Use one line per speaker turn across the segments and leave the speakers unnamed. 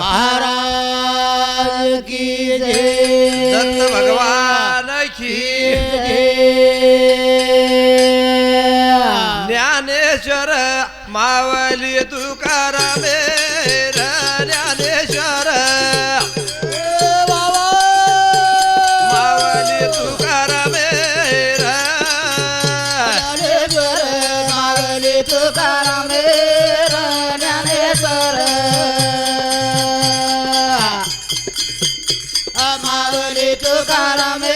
महाराज की जय।
दत्त भगवान की ज्ञानेश्वर मावली तुकाराम मावली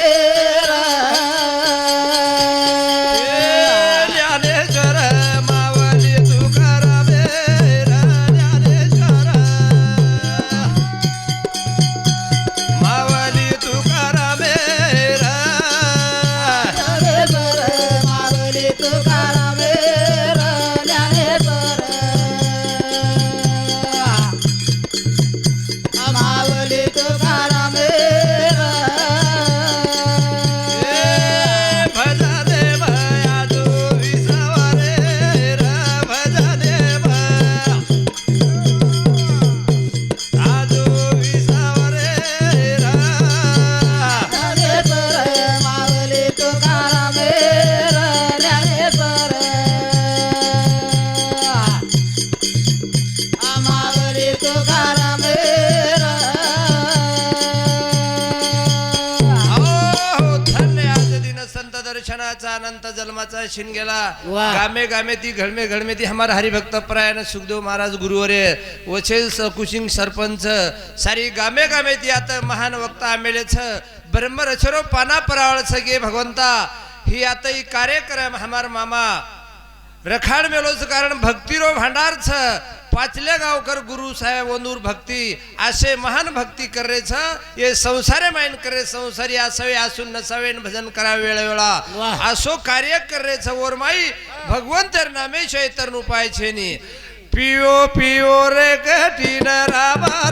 जन्माचा शिनगेला
वाह.
गामे गामे ती घडमे घडमे ती हमारा हरिभक्त परायण सुखदेव महाराज गुरुवरे वचेल स कुशिंग सरपंच. सारी गामे गामे ती आता महान वक्ता आमेलेच. ब्रह्मरचरो पाना परावळ सगे भगवंता. ही आता ही कार्यक्रम हमार मामा. रखाड मेलोच कारण भक्तिरो भांडार छ पाचल्या गावकर गुरु साहेब वंदूर भक्ती असे महान भक्ती करेच ये संसारे माइन करे संसारी असावे असून नसावे भजन करा वेळ वेळा
वाह.
असो कार्य करेच ओरमाई भगवंतर नामे शैतर उपाय छेनी. पियो पियो रे कठीण रामा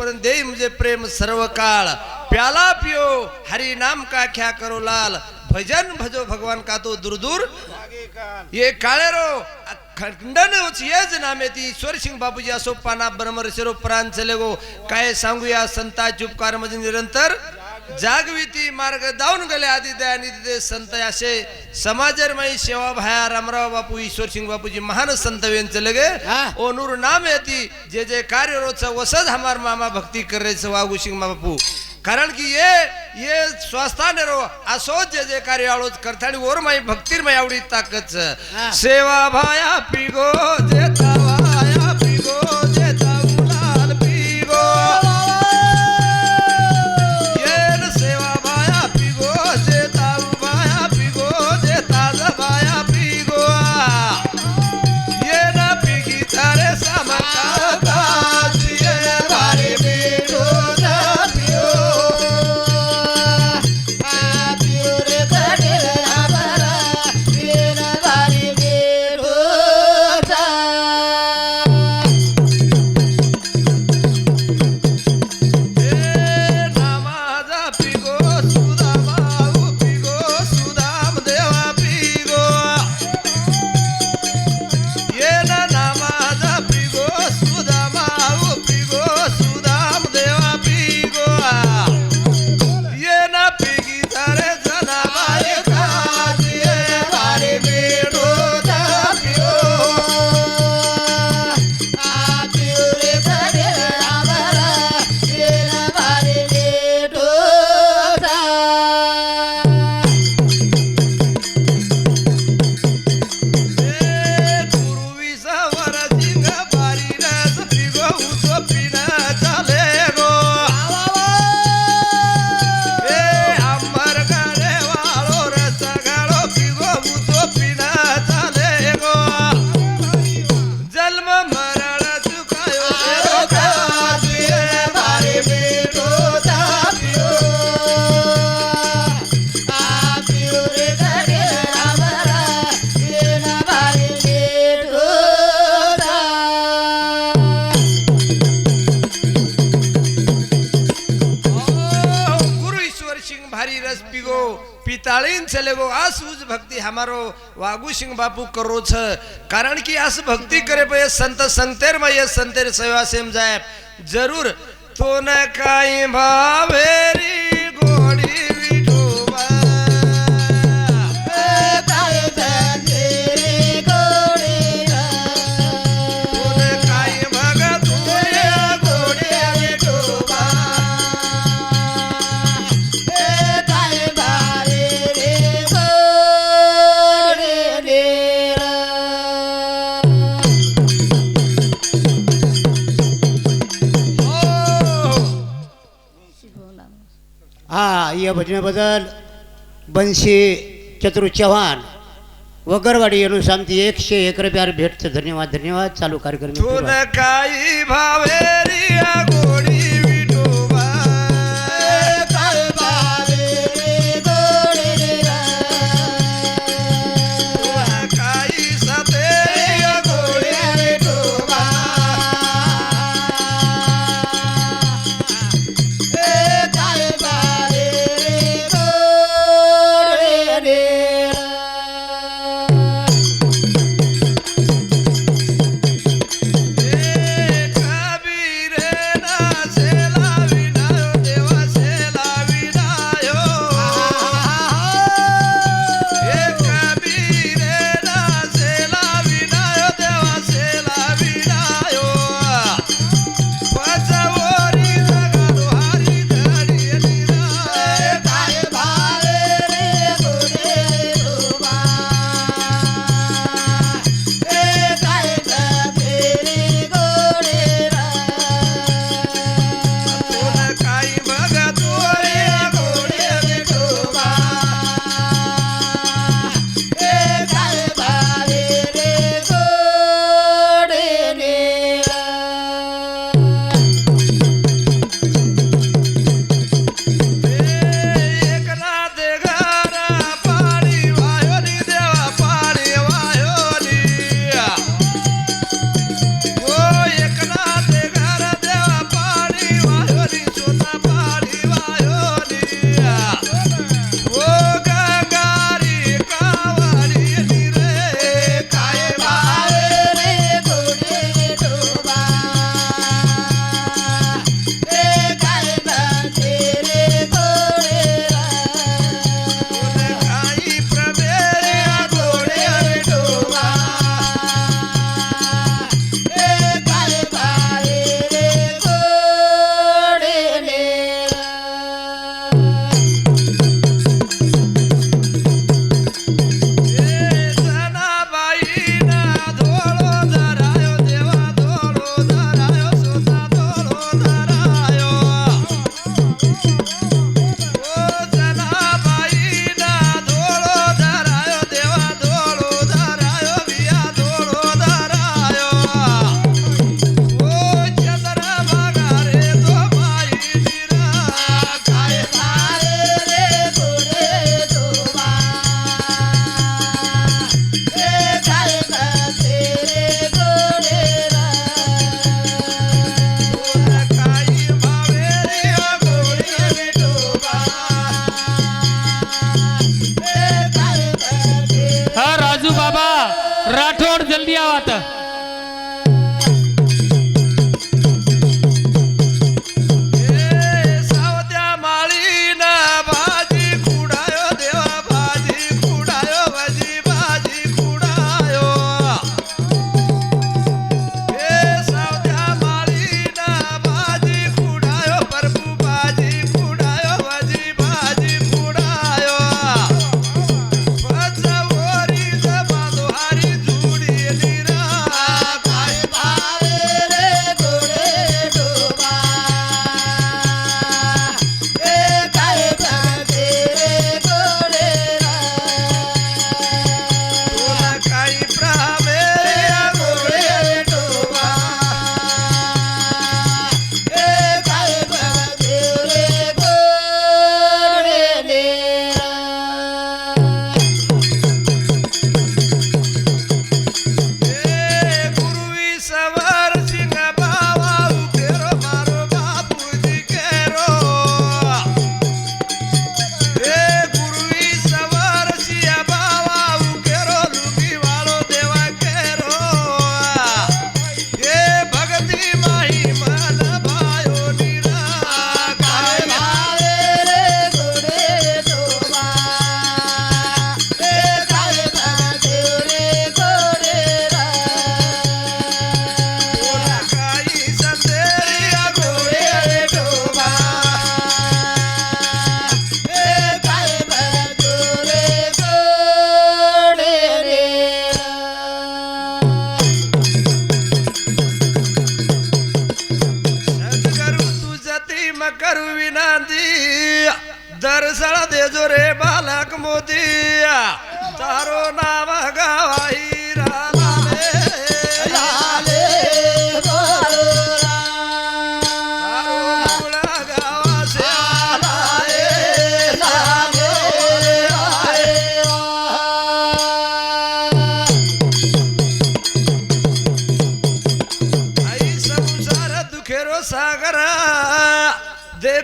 तुझे देई मुझे प्रेम सर्व काळ प्याला पियो हरि नाम का ख्या करो लाल। भजन भजो भगवान का तो दूर दूर। ये काळे रो खंडन येच नामे ती ईश्वर सिंग बाबूजी असो पाना ब्रह्मर शिरो प्राण चले गो काय सांगूया संता चुपकारमध्ये निरंतर। जागविती मार्ग दावून गेले आधी दयानी तिथे संत असे समाजरमयी सेवा भाया रामराव बापू ईश्वर सिंग बापूजी महान संत यांचं लगे. ओ नूर नाम येती. जे जे कार्य रोजचा वसद हमार मामा भक्ती करायचं वागू सिंग बापू. कारण की ये ये स्वस्थान रो असो जे जे कार्य आळोच करता आणि ओर माई भक्तीर माई आवडी ताकच
हा.
सेवा भाया पिगो जेता चले गो
आ
सूझ भक्ति हमारो वागू सिंह बापू करो छ। कारण की आस भक्ति करे पे संत संतेर में ये संतेर सेवा सेम जाए। जरूर तो न काई भावेरी
भजनेबद्दल बन्सी चतुर चव्हाण वगरवाडी येणून सांगते एकशे एक रुपयावर भेटतं. धन्यवाद धन्यवाद. चालू कार्यक्रम
काई भावेरी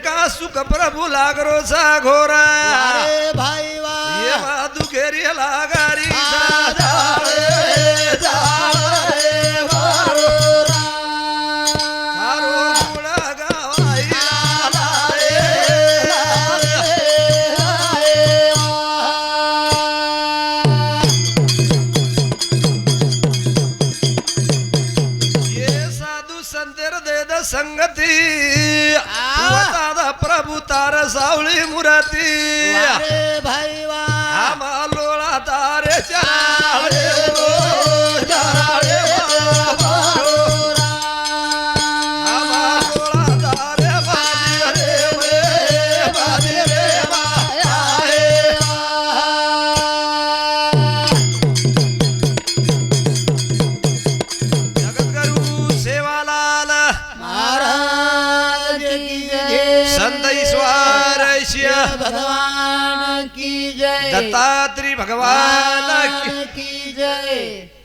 का सुख प्रभू लागरो
सा घोरा? भाई
वा दुखेरी लागारी।
干完。